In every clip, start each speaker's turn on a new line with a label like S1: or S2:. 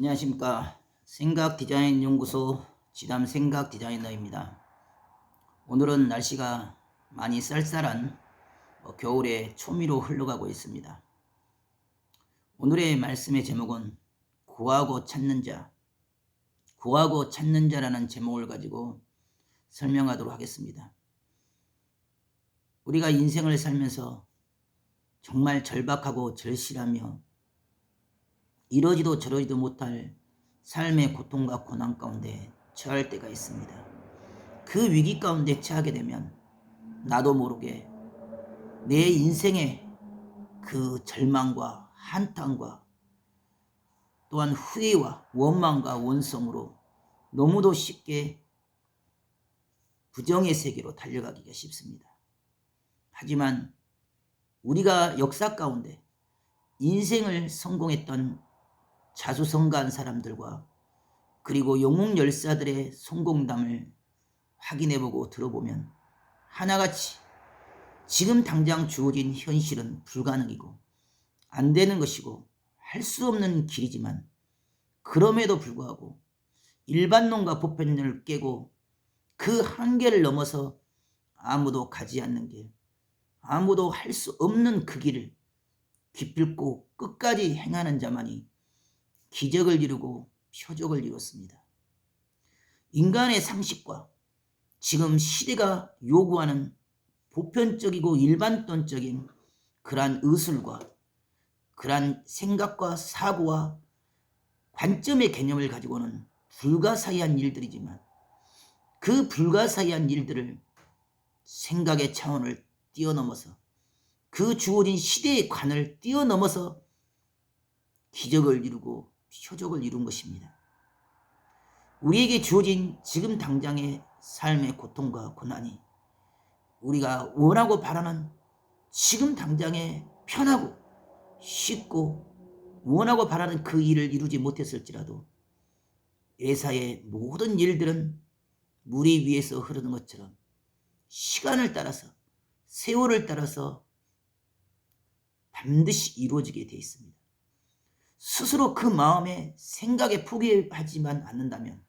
S1: 안녕하십니까 생각 디자인 연구소 지담 생각 디자이너입니다. 오늘은 날씨가 많이 쌀쌀한 어, 겨울의 초미로 흘러가고 있습니다. 오늘의 말씀의 제목은 구하고 찾는 자, 구하고 찾는 자라는 제목을 가지고 설명하도록 하겠습니다. 우리가 인생을 살면서 정말 절박하고 절실하며 이러지도 저러지도 못할 삶의 고통과 고난 가운데 처할 때가 있습니다. 그 위기 가운데 처하게 되면 나도 모르게 내 인생의 그 절망과 한탄과 또한 후회와 원망과 원성으로 너무도 쉽게 부정의 세계로 달려가기가 쉽습니다. 하지만 우리가 역사 가운데 인생을 성공했던 자수성가한 사람들과 그리고 영웅 열사들의 성공담을 확인해보고 들어보면 하나같이 지금 당장 주어진 현실은 불가능이고 안 되는 것이고 할 수 없는 길이지만 그럼에도 불구하고 일반론과 보편을 깨고 그 한계를 넘어서 아무도 가지 않는 길, 아무도 할 수 없는 그 길을 기필코 끝까지 행하는 자만이 기적을 이루고 표적을 이뤘습니다. 인간의 상식과 지금 시대가 요구하는 보편적이고 일반론적인 그러한 의술과 그러한 생각과 사고와 관점의 개념을 가지고는 불가사의한 일들이지만 그 불가사의한 일들을 생각의 차원을 뛰어넘어서 그 주어진 시대의 관을 뛰어넘어서 기적을 이루고 표적을 이룬 것입니다. 우리에게 주어진 지금 당장의 삶의 고통과 고난이 우리가 원하고 바라는 지금 당장의 편하고 쉽고 원하고 바라는 그 일을 이루지 못했을지라도 예사의 모든 일들은 물이 위에서 흐르는 것처럼 시간을 따라서 세월을 따라서 반드시 이루어지게 되어 있습니다. 스스로 그 마음에 생각에 포기하지만 않는다면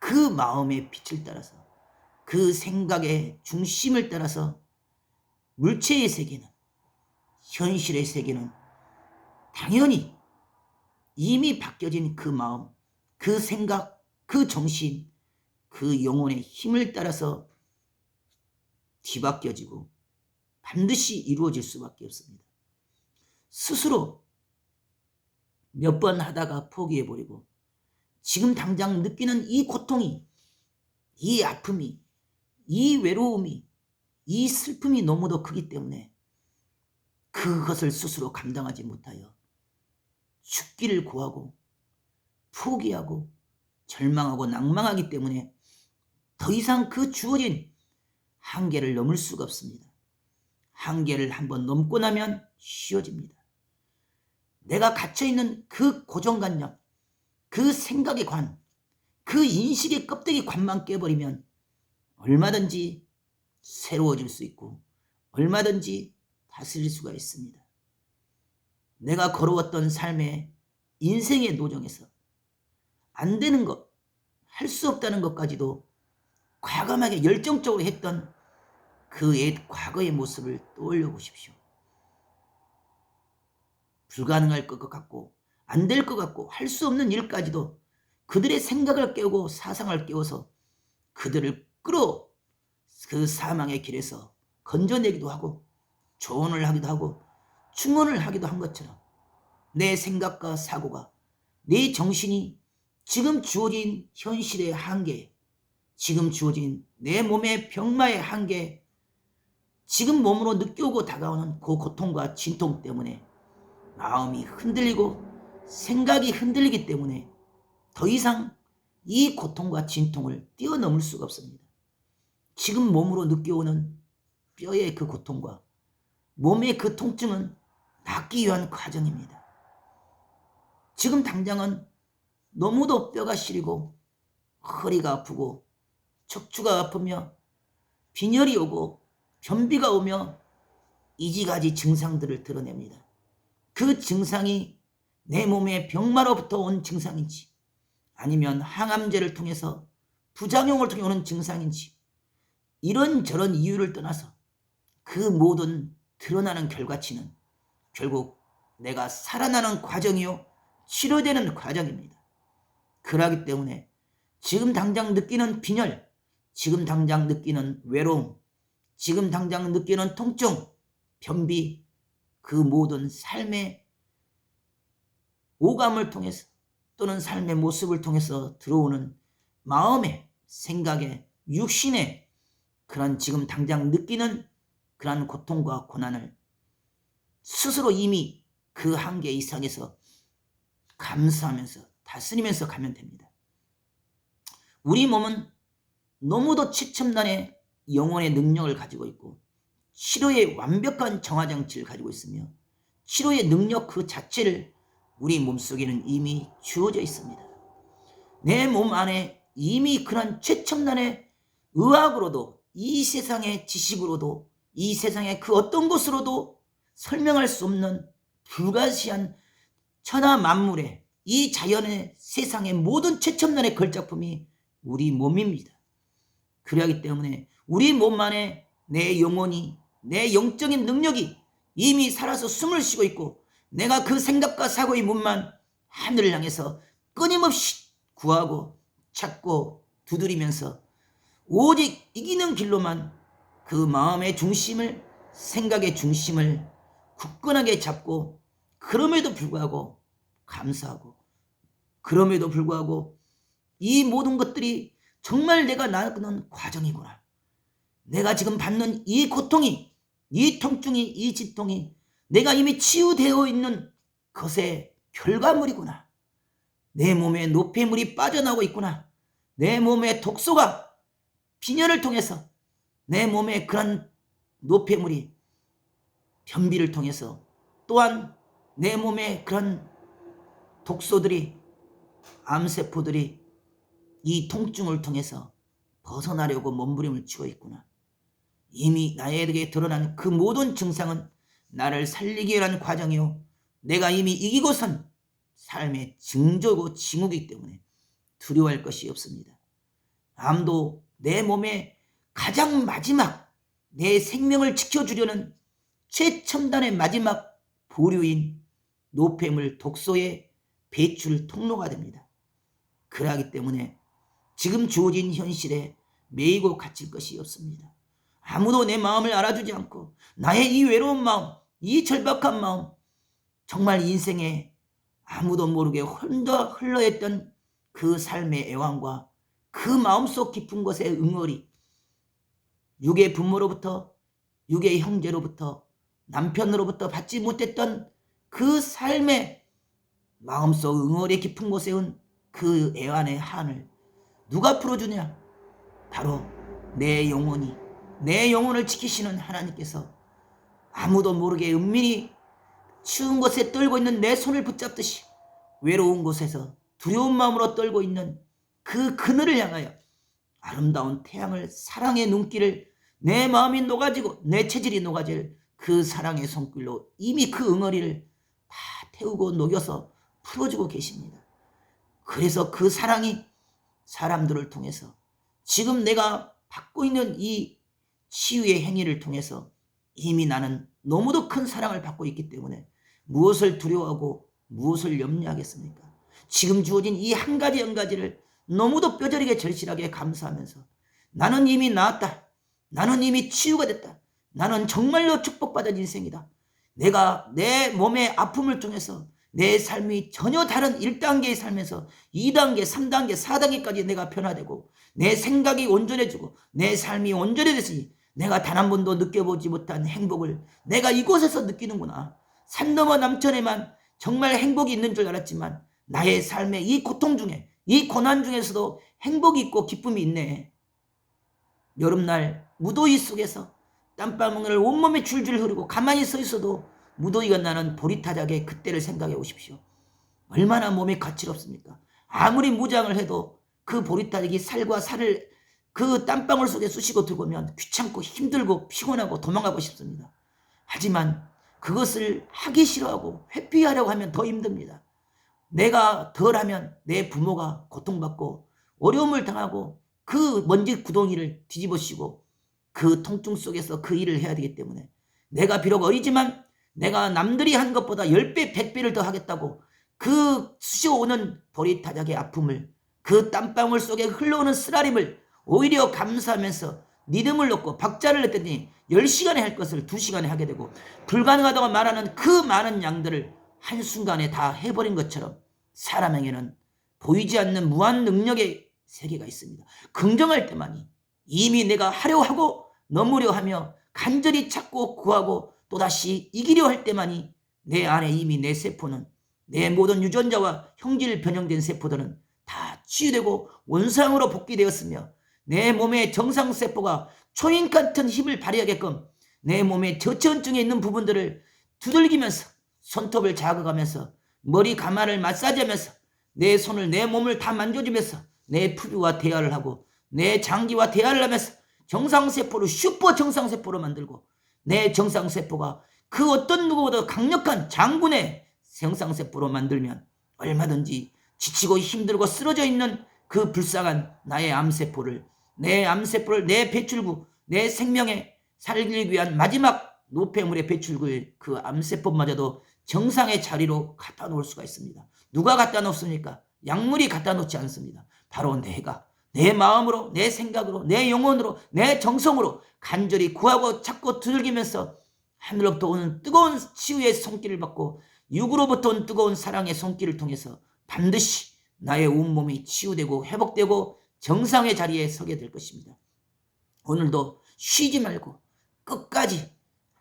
S1: 그 마음의 빛을 따라서 그 생각의 중심을 따라서 물체의 세계는 현실의 세계는 당연히 이미 바뀌어진 그 마음, 그 생각, 그 정신, 그 영혼의 힘을 따라서 뒤바뀌어지고 반드시 이루어질 수밖에 없습니다. 스스로 몇 번 하다가 포기해버리고 지금 당장 느끼는 이 고통이, 이 아픔이, 이 외로움이, 이 슬픔이 너무도 크기 때문에 그것을 스스로 감당하지 못하여 죽기를 구하고 포기하고 절망하고 낭망하기 때문에 더 이상 그 주어진 한계를 넘을 수가 없습니다. 한계를 한번 넘고 나면 쉬워집니다. 내가 갇혀있는 그 고정관념, 그 생각의 관, 그 인식의 껍데기 관만 깨버리면 얼마든지 새로워질 수 있고 얼마든지 다스릴 수가 있습니다. 내가 걸어왔던 삶의 인생의 노정에서 안 되는 것, 할 수 없다는 것까지도 과감하게 열정적으로 했던 그 옛 과거의 모습을 떠올려 보십시오. 불가능할 것 같고 안 될 것 같고 할 수 없는 일까지도 그들의 생각을 깨우고 사상을 깨워서 그들을 끌어 그 사망의 길에서 건져내기도 하고 조언을 하기도 하고 충원을 하기도 한 것처럼 내 생각과 사고가 내 정신이 지금 주어진 현실의 한계, 지금 주어진 내 몸의 병마의 한계, 지금 몸으로 느껴오고 다가오는 그 고통과 진통 때문에 마음이 흔들리고 생각이 흔들리기 때문에 더 이상 이 고통과 진통을 뛰어넘을 수가 없습니다. 지금 몸으로 느껴오는 뼈의 그 고통과 몸의 그 통증은 낫기 위한 과정입니다. 지금 당장은 너무도 뼈가 시리고 허리가 아프고 척추가 아프며 빈혈이 오고 변비가 오며 이지가지 증상들을 드러냅니다. 그 증상이 내 몸에 병마로부터 온 증상인지 아니면 항암제를 통해서 부작용을 통해 오는 증상인지 이런저런 이유를 떠나서 그 모든 드러나는 결과치는 결국 내가 살아나는 과정이요 치료되는 과정입니다. 그러기 때문에 지금 당장 느끼는 빈혈, 지금 당장 느끼는 외로움, 지금 당장 느끼는 통증, 변비, 그 모든 삶의 오감을 통해서 또는 삶의 모습을 통해서 들어오는 마음의 생각의 육신의 그런 지금 당장 느끼는 그런 고통과 고난을 스스로 이미 그 한계 이상에서 감수하면서 다스리면서 가면 됩니다. 우리 몸은 너무도 최첨단의 영혼의 능력을 가지고 있고 치료의 완벽한 정화 장치를 가지고 있으며 치료의 능력 그 자체를 우리 몸속에는 이미 주어져 있습니다. 내 몸 안에 이미 그런 최첨단의 의학으로도 이 세상의 지식으로도 이 세상의 그 어떤 것으로도 설명할 수 없는 불가시한 천하 만물의 이 자연의 세상의 모든 최첨단의 걸작품이 우리 몸입니다. 그러하기 때문에 우리 몸 안에 내 영혼이 내 영적인 능력이 이미 살아서 숨을 쉬고 있고 내가 그 생각과 사고의 문만 하늘을 향해서 끊임없이 구하고 찾고 두드리면서 오직 이기는 길로만 그 마음의 중심을 생각의 중심을 굳건하게 잡고 그럼에도 불구하고 감사하고 그럼에도 불구하고 이 모든 것들이 정말 내가 나는 과정이구나. 내가 지금 받는 이 고통이 이 통증이 이 지통이 내가 이미 치유되어 있는 것의 결과물이구나. 내 몸에 노폐물이 빠져나오고 있구나. 내 몸에 독소가 빈혈을 통해서 내 몸에 그런 노폐물이 변비를 통해서 또한 내 몸에 그런 독소들이 암세포들이 이 통증을 통해서 벗어나려고 몸부림을 치고 있구나. 이미 나에게 드러난 그 모든 증상은 나를 살리기 위한 과정이요. 내가 이미 이기고 선 삶의 증조고 징후이기 때문에 두려워할 것이 없습니다. 암도 내 몸에 가장 마지막 내 생명을 지켜주려는 최첨단의 마지막 보류인 노폐물 독소의 배출 통로가 됩니다. 그러하기 때문에 지금 주어진 현실에 매이고 갇힐 것이 없습니다. 아무도 내 마음을 알아주지 않고 나의 이 외로운 마음, 이 절박한 마음, 정말 인생에 아무도 모르게 혼자 흘러했던 그 삶의 애환과 그 마음속 깊은 곳의 응어리, 육의 부모로부터, 육의 형제로부터, 남편으로부터 받지 못했던 그 삶의 마음속 응어리 깊은 곳에 온 그 애환의 한을 누가 풀어주냐? 바로 내 영혼이 내 영혼을 지키시는 하나님께서 아무도 모르게 은밀히 추운 곳에 떨고 있는 내 손을 붙잡듯이 외로운 곳에서 두려운 마음으로 떨고 있는 그 그늘을 향하여 아름다운 태양을 사랑의 눈길을 내 마음이 녹아지고 내 체질이 녹아질 그 사랑의 손길로 이미 그 응어리를 다 태우고 녹여서 풀어주고 계십니다. 그래서 그 사랑이 사람들을 통해서 지금 내가 받고 있는 이 치유의 행위를 통해서 이미 나는 너무도 큰 사랑을 받고 있기 때문에 무엇을 두려워하고 무엇을 염려하겠습니까? 지금 주어진 이 한 가지 한 가지를 너무도 뼈저리게 절실하게 감사하면서 나는 이미 나았다. 나는 이미 치유가 됐다. 나는 정말로 축복받은 인생이다. 내가 내 몸의 아픔을 통해서 내 삶이 전혀 다른 1단계의 삶에서 2단계, 3단계, 4단계까지 내가 변화되고 내 생각이 온전해지고 내 삶이 온전해졌으니 내가 단 한 번도 느껴보지 못한 행복을 내가 이곳에서 느끼는구나. 산 너머 남천에만 정말 행복이 있는 줄 알았지만 나의 삶의 이 고통 중에 이 고난 중에서도 행복이 있고 기쁨이 있네. 여름날 무더위 속에서 땀방울을 온몸에 줄줄 흐르고 가만히 서 있어도 무더위가 나는 보리타작의 그때를 생각해 보십시오. 얼마나 몸이 가치롭습니까? 아무리 무장을 해도 그 보리타작이 살과 살을 그 땀방울 속에 쑤시고 들어오면 귀찮고 힘들고 피곤하고 도망가고 싶습니다. 하지만 그것을 하기 싫어하고 회피하려고 하면 더 힘듭니다. 내가 덜 하면 내 부모가 고통받고 어려움을 당하고 그 먼지 구덩이를 뒤집어쓰고 그 통증 속에서 그 일을 해야 되기 때문에 내가 비록 어리지만 내가 남들이 한 것보다 10배, 100배를 더 하겠다고 그 쑤셔오는 보리타작의 아픔을 그 땀방울 속에 흘러오는 쓰라림을 오히려 감사하면서 믿음을 놓고 박자를 냈더니 10시간에 할 것을 2시간에 하게 되고 불가능하다고 말하는 그 많은 양들을 한순간에 다 해버린 것처럼 사람에게는 보이지 않는 무한 능력의 세계가 있습니다. 긍정할 때만이 이미 내가 하려 하고 넘으려 하며 간절히 찾고 구하고 또다시 이기려 할 때만이 내 안에 이미 내 세포는 내 모든 유전자와 형질 변형된 세포들은 다 치유되고 원상으로 복귀되었으며 내 몸의 정상세포가 초인 같은 힘을 발휘하게끔 내 몸의 저체온증에 있는 부분들을 두들기면서 손톱을 자극하면서 머리 가마를 마사지하면서 내 손을 내 몸을 다 만져주면서 내 피부와 대화를 하고 내 장기와 대화를 하면서 정상세포를 슈퍼 정상세포로 만들고 내 정상세포가 그 어떤 누구보다 강력한 장군의 정상세포로 만들면 얼마든지 지치고 힘들고 쓰러져 있는 그 불쌍한 나의 암세포를 내 암세포를 내 배출구 내 생명에 살기 위한 마지막 노폐물의 배출구의 그 암세포마저도 정상의 자리로 갖다 놓을 수가 있습니다. 누가 갖다 놓습니까? 약물이 갖다 놓지 않습니다. 바로 내가 내 마음으로 내 생각으로 내 영혼으로 내 정성으로 간절히 구하고 찾고 두들기면서 하늘로부터 오는 뜨거운 치유의 손길을 받고 육으로부터 온 뜨거운 사랑의 손길을 통해서 반드시 나의 온몸이 치유되고 회복되고 정상의 자리에 서게 될 것입니다. 오늘도 쉬지 말고 끝까지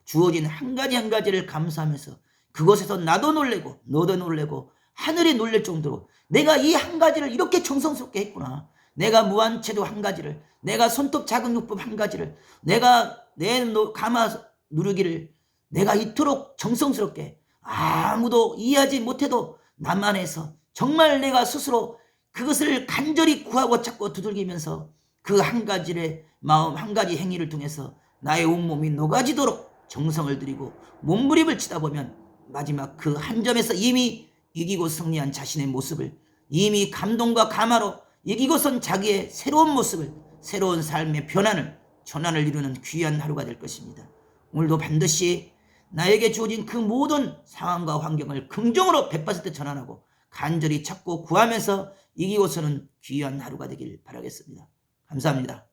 S1: 주어진 한 가지 한 가지를 감사하면서 그곳에서 나도 놀래고 너도 놀래고 하늘이 놀랄 정도로 내가 이 한 가지를 이렇게 정성스럽게 했구나. 내가 무한체도 한 가지를 내가 손톱 자극요법 한 가지를 내가 내 노- 가마 누르기를 내가 이토록 정성스럽게 아무도 이해하지 못해도 나만 해서 정말 내가 스스로 그것을 간절히 구하고 찾고 두들기면서 그 한 가지의 마음 한 가지 행위를 통해서 나의 온몸이 녹아지도록 정성을 들이고 몸부림을 치다 보면 마지막 그 한 점에서 이미 이기고 승리한 자신의 모습을 이미 감동과 감화로 이기고선 자기의 새로운 모습을 새로운 삶의 변화를 전환을 이루는 귀한 하루가 될 것입니다. 오늘도 반드시 나에게 주어진 그 모든 상황과 환경을 긍정으로 100% 전환하고 간절히 찾고 구하면서 이기고서는 귀한 하루가 되길 바라겠습니다. 감사합니다.